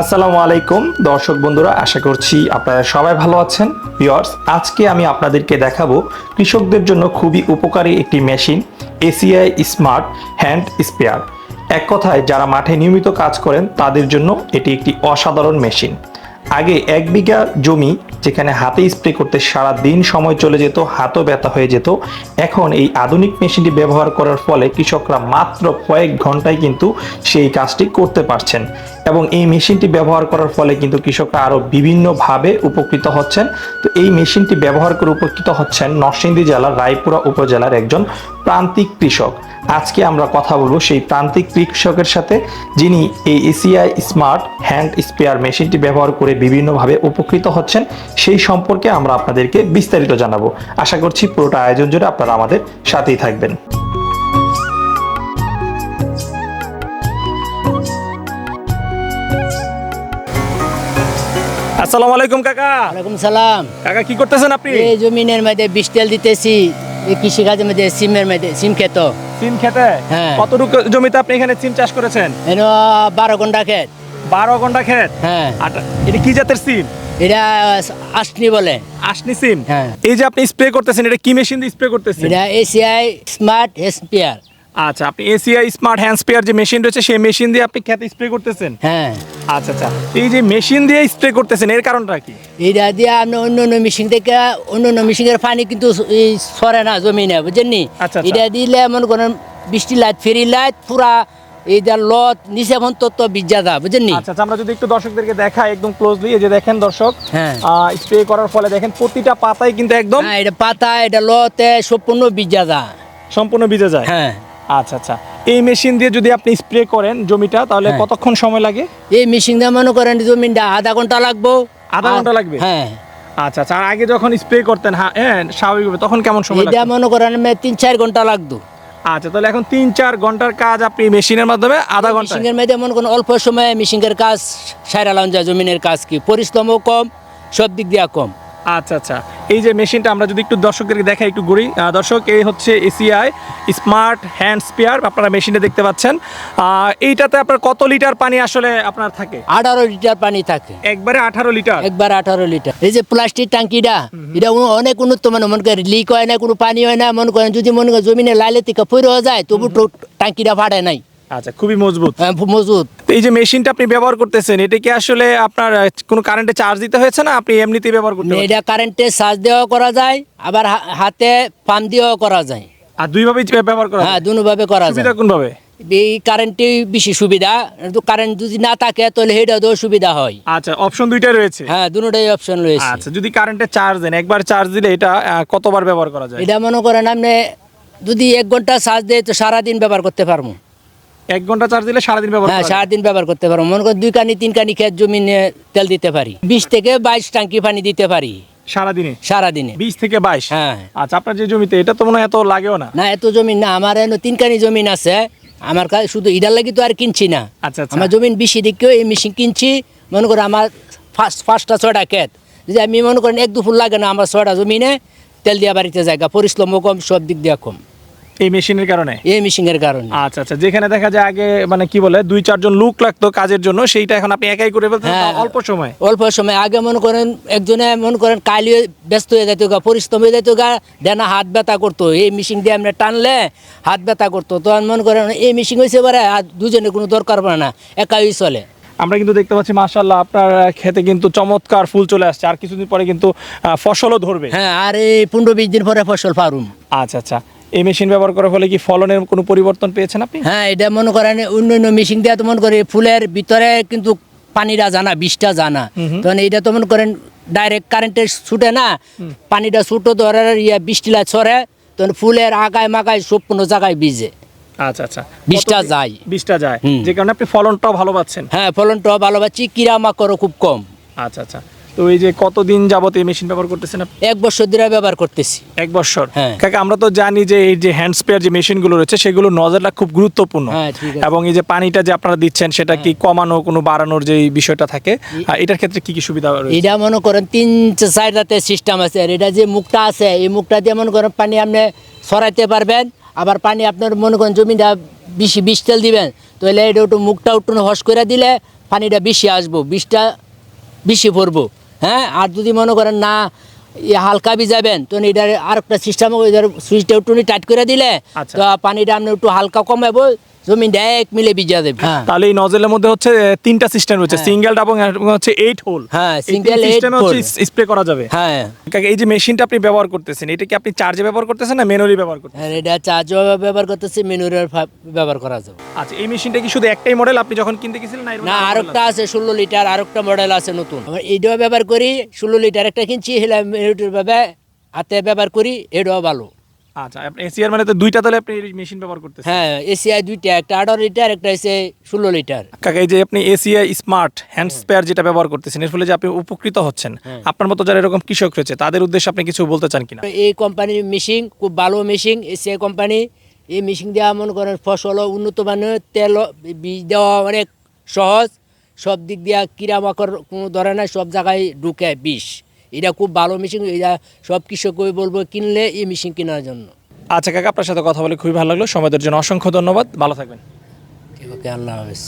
আসসালামু আলাইকুম। দর্শক বন্ধুরা, আশা করছি আপনারা সবাই ভালো আছেন। ভিউয়ার্স, আজকে আমি আপনাদেরকে দেখাবো কৃষকদের জন্য খুবই উপকারী একটি machine ACI smart hand sprayer এক কথায়, যারা মাঠে নিয়মিত কাজ করেন, তাদের জন্য এটি একটি অসাধারণ মেশিন। আগে এক বিঘা জমি যেখানে হাতে স্প্রে করতে সারা দিন সময় চলে যেত, হাতও ব্যথা হয়ে যেত, এখন এই আধুনিক মেশিনটি ব্যবহার করার ফলে কৃষকরা মাত্র কয়েক ঘন্টায় কিন্তু সেই কাজটি করতে পারছেন। এবং এই মেশিনটি ব্যবহার করার ফলে কিন্তু কৃষকরা আরও বিভিন্নভাবে উপকৃত হচ্ছেন। তো এই মেশিনটি ব্যবহার করে উপকৃত হচ্ছেন নরসিংদী জেলার রায়পুরা উপজেলার একজন প্রান্তিক কৃষক। আজকে আমরা কথা বলব সেই প্রান্তিক কৃষকের সাথে, যিনি এই এসিআই স্মার্ট হ্যান্ড স্পেয়ার মেশিনটি ব্যবহার করে বিভিন্নভাবে উপকৃত হচ্ছেন, সেই সম্পর্কে আমরা আপনাদেরকে বিস্তারিত জানাব। আশা করছি পুরোটা আয়োজন জুড়ে আপনারা আমাদের সাথেই থাকবেন। আসসালামু আলাইকুম কাকা। ওয়ালাইকুম সালাম। কাকা কি করতেছেন আপনি? এই জমিনের মধ্যে বিষ তেল দিতেছি এই কৃষিকাজের মধ্যে সিমের মধ্যে সিম খেত সিম খেতে হ্যাঁ। কতটুকু জমিতে আপনি এখানে সিম চাষ করেছেন? এন বারো ঘণ্টা খেত বারো ঘণ্টা ক্ষেত? হ্যাঁ। আর এটা কি জাতের সিম? এটা আসনি বলে। আসনি সিম? হ্যাঁ। এই যে আপনি স্প্রে করতেছেন এটা কি মেশিন দিয়ে স্প্রে করতেছেন? এটা এসিআই স্মার্ট এসপিআর আচ্ছা আপনি এসিআই স্মার্ট হ্যান্ড স্প্রেয়ার যে মেশিন রয়েছে সেই মেশিন দিয়ে আপনি খেতে স্প্রে করতেছেন? হ্যাঁ। আচ্ছা আচ্ছা। এই যে মেশিন দিয়ে স্প্রে করতেছেন এর কারণটা কি? এটা দিয়ে আপনি অন্য অন্য মেশিন থেকে অন্য অন্য মেশিনের পানি কিন্তু এই সরে না জমিনে বুঝছেন নি? আচ্ছা, আচ্ছা। এটা দিলে মনে করেন বৃষ্টি লাইট ফেরি লাইট পুরা এইটা লত নিচে এখন তত্ত্ব বুঝছেন নি? আচ্ছা আচ্ছা, আমরা যদি একটু দর্শকদেরকে দেখাই একদম ক্লোজলি এই যে দেখেন দর্শক হ্যাঁ। স্প্রে করার ফলে দেখেন প্রতিটা পাতায় কিন্তু একদম হ্যাঁ এটা পাতা এটা লতে সম্পূর্ণ বিজ্ঞাদা সম্পূর্ণ ভিজে যায় হ্যাঁ। আচ্ছা আচ্ছা। এই মেশিন দিয়ে যদি আপনি স্প্রে করেন জমিটা তাহলে হ্যাঁ। কতক্ষণ সময় লাগে? এই মেশিন দিয়ে মনে করেন জমিনটা আধা ঘণ্টা লাগবো। আধা ঘণ্টা লাগবে? হ্যাঁ। আচ্ছা আচ্ছা। আর আগে যখন স্প্রে করতেন হ্যাঁ হ্যাঁ স্বাভাবিকভাবে তখন কেমন সময় এটা? মনে করেন তিন চার ঘণ্টা লাগতো। আচ্ছা তাহলে এখন তিন চার ঘণ্টার কাজ আপনি মেশিনের মাধ্যমে আধা ঘণ্টা মেশিনের মধ্যে মনে করেন অল্প সময়ে মেশিনের কাজ সারা লাউন যায় জমিনের কাজ কি? পরিশ্রমও কম সব দিক দিয়ে কম। আচ্ছা আচ্ছা। এই যে মেশিনটা আমরা যদি একটু দর্শকদেরকে দেখাই একটু ঘুরি। দর্শক এই হচ্ছে এসিআই স্মার্ট হ্যান্ড স্পেয়ার আপনারা মেশিনটা দেখতে পাচ্ছেন। এইটাতে আপনার কত লিটার পানি আসলে আপনার থাকে? আঠারো লিটার পানি থাকে। একবারে আঠারো লিটার? একবার আঠারো লিটার। এই যে প্লাস্টিক টাঙ্কিটা এটা অনেক উন্নত মানে মনে করেন লিক হয় না কোনো পানি হয় না মনে করেন যদি মনে করেন জমিনে লাইলে থেকে পড়ে যায় তবু টাঙ্কিটা ফাটে নাই। আচ্ছা খুবই মজবুত। হ্যাঁ, মজুত তো এই যে মেশিনটা আপনি ব্যবহার করতেছেন এটা কি আসলে আপনার কোনো কারেন্টে চার্জ দিতে হয়েছে না আপনি এমনিতেই ব্যবহার করতে? এটা কারেন্টে চার্জ দেওয়া করা যায় আবার হাতে পাম্প দিয়েও করা যায়। আর দুইভাবেই ব্যবহার করা হ্যাঁ? দুভাবে করা যায়। সুবিধা কোনভাবে? এই কারেন্টে বেশি সুবিধা কিন্তু কারেন্ট যদি না থাকে তাহলে সেটা তো সুবিধা হয়। আচ্ছা অপশন দুইটাই রয়েছে? হ্যাঁ দুটাই অপশন রয়েছে। আচ্ছা যদি কারেন্টে চার্জ দেন একবার চার্জ দিলে এটা কতবার ব্যবহার করা যায়? এটা মনে করেন আপনি যদি এক ঘণ্টা চার্জ দেয় তো সারাদিন ব্যবহার করতে পারব। এক ঘণ্টা চার্জ দিলে সারাদিন ব্যবহার হ্যাঁ সারাদিন ব্যবহার করতে পারব মনে করেন দুই কানি তিন কানি খেত জমিনে তেল দিতে পারি। বিশ থেকে বাইশ টাঙ্কি পানি দিতে পারি। সারাদিনে? সারাদিনে। বিশ থেকে বাইশ? হ্যাঁ। আচ্ছা আপনার যে জমিতে এটা তো মনে হয় এত লাগেও না? না এত জমিন না। আমার এনে তিন কানি জমিন আছে। আমার কাছে শুধু ইডার লাগি তো আর কিনছি না। আচ্ছা আচ্ছা। আমার জমিন বেশি দিকেও এই মেশিন কিনছি। মনে করেন আমার ফার্স্ট পাঁচটা ছয়টা ক্ষেত। যদি আমি মনে করেন এক দুপুর লাগে না আমার ছয়টা জমিনে তেল দিয়া বাড়িতে জায়গা। পরিশ্রমও কম সব দিক দিয়া কম। এই মেশিনের কারণে? এই মেশিনের কারণে। আচ্ছা আচ্ছা যেখানে দেখা যায় আগে মানে কি বলে দুই চারজন লোক লাগতো কাজের জন্য সেইটা এখন আপনি একাই করে ফেলতেন হ্যাঁ। অল্প সময়? অল্প সময়। আগে মনে করেন একজনে মনে করেন কালি ব্যস্ত হয়ে যেত গা পরিশ্রম হয়ে যেত গা দেনা হাত ব্যথা করতো। এই মেশিন দিয়ে আমরা টানলে হাত ব্যথা করতো। তখন মনে করেন এই মেশিন হয়েছে এবারে আর দুজনে কোনো দরকার পড়ে না একাই চলে। আমরা কিন্তু দেখতে পাচ্ছি মাশাল্লাহ আপনার খেতে কিন্তু চমৎকার ফুল চলে আসছে আর কিছুদিন পরে কিন্তু ফসলও ধরবে। হ্যাঁ আর এই পনেরো বিশ দিন পরে ফসল পারুম আচ্ছা আচ্ছা। এই মেশিন ব্যবহার করার ফলে কি ফলনের কোনো পরিবর্তন পেয়েছেন আপনি? হ্যাঁ এটা মনে করেন অন্য অন্য মেশিন দিয়ে তো মনে করে ফুলের ভিতরে কিন্তু পানিটা জানা বিষটা জানা। তখন এইটা তো মনে করেন ডাইরেক্ট কারেন্টে ছুটে না পানিটা ছুটো ধরে ইয়া বৃষ্টিলা ছড়ে তখন ফুলের আগায় মাগায় সম্পূর্ণ জায়গায় ভিজে। আচ্ছা আচ্ছা। বিষটা কত- যায়। বিষটা যায়। যে কারণে আপনি ফলনটাও ভালো পাচ্ছেন। হ্যাঁ ফলনটাও ভালো পাচ্ছি কিরা মাকড়ও খুব কম। আচ্ছা আচ্ছা। তো এই যে কতদিন যাবত এই মেশিন ব্যবহার করতেছেন আপনি? এক বছর ধরে ব্যবহার করতেছি। এক বছর? হ্যাঁ। কাকা আমরা তো জানি যে এই যে হ্যান্ড স্পেয়ার যে মেশিনগুলো রয়েছে সেগুলো নজরটা খুব গুরুত্বপূর্ণ। হ্যাঁ। এবং এই যে পানিটা যে আপনারা দিচ্ছেন সেটা কি কমানো কোনো বাড়ানোর যে বিষয়টা থাকে এটার ক্ষেত্রে কি কি সুবিধা রয়েছে? এটা মনে করেন তিন চার রাতের সিস্টেম আছে। আর এটা যে মুখটা আছে এই মুখটা দিয়ে মনে করেন পানি আপনি সরাইতে পারবেন। আবার পানি আপনার মনে করেন জমিটা বেশি বিষ তেল দিবেন। তাহলে এটা একটু মুখটা একটু হস করে দিলে পানিটা বেশি আসব বিষটা বেশি পড়ব হ্যাঁ আর যদি মনে করেন না হালকা ভিজাবেন তো এটার আর একটা সিস্টেম সুইচটা একটু টাইট করে দিলে আচ্ছা। তো পানিটা আপনি একটু হালকা কমাবো জমিনটা এক মিলে ভিজা দেবে। হ্যাঁ। তাহলে এই নজেলের মধ্যে হচ্ছে তিনটা সিস্টেম রয়েছে সিঙ্গেল এবং এবং হচ্ছে এইট হোল হ্যাঁ, সিস্টেমে হচ্ছে hole। স্প্রে করা যাবে। হ্যাঁ। এই যে মেশিনটা আপনি ব্যবহার করতেছেন এটা কি আপনি চার্জে ব্যবহার করতেছেন না ম্যানুয়ালি ব্যবহার করতেছেন? আর এটা চার্জও ব্যবহার করতেছি মেনুরের ব্যবহার করা যাবে। আচ্ছা এই মেশিনটা কি শুধু একটাই মডেল আপনি যখন কিনতে গেছিলেন না আরেকটা আছে? ষোলো লিটার আরেকটা মডেল আছে নতুন। আমার এইটাও ব্যবহার করি ষোলো লিটার একটা কিনছি হেলা ভাবে হাতে ব্যবহার করি এটাও ভালো? আচ্ছা আপনি এসিআর মানে তো দুইটা তাহলে আপনি মেশিন ব্যবহার করতেছেন। হ্যাঁ এসিআই দুইটা একটা আঠারো লিটার একটা হচ্ছে ষোলো লিটার কাকা এই যে আপনি এসিআই স্মার্ট হ্যান্ড স্পেয়ার যেটা ব্যবহার করতেছেন এর ফলে যে আপনি উপকৃত হচ্ছেন আপনার মতো যারা এরকম কৃষক রয়েছে তাদের উদ্দেশ্যে আপনি কিছু বলতে চান কিনা? এই কোম্পানির মেশিন খুব ভালো মেশিন এসিআই কোম্পানি এই মেশিন দেওয়া মনে করেন ফসল উন্নত মানের তেল বীজ দেওয়া অনেক সহজ। সব দিক দিয়া কিরামাকর কোনো ধরে না সব জায়গায় ঢুকে বিষ। এটা খুব ভালো মেশিন এটা সব কৃষককে বলব কিনলে এই মেশিন কেনার জন্য। আচ্ছা কাকা আপনার সাথে কথা বলে খুবই ভালো লাগল। সময়ের জন্য অসংখ্য ধন্যবাদ। ভালো থাকবেন। ঠিক আছে আল্লাহ হাফেজ।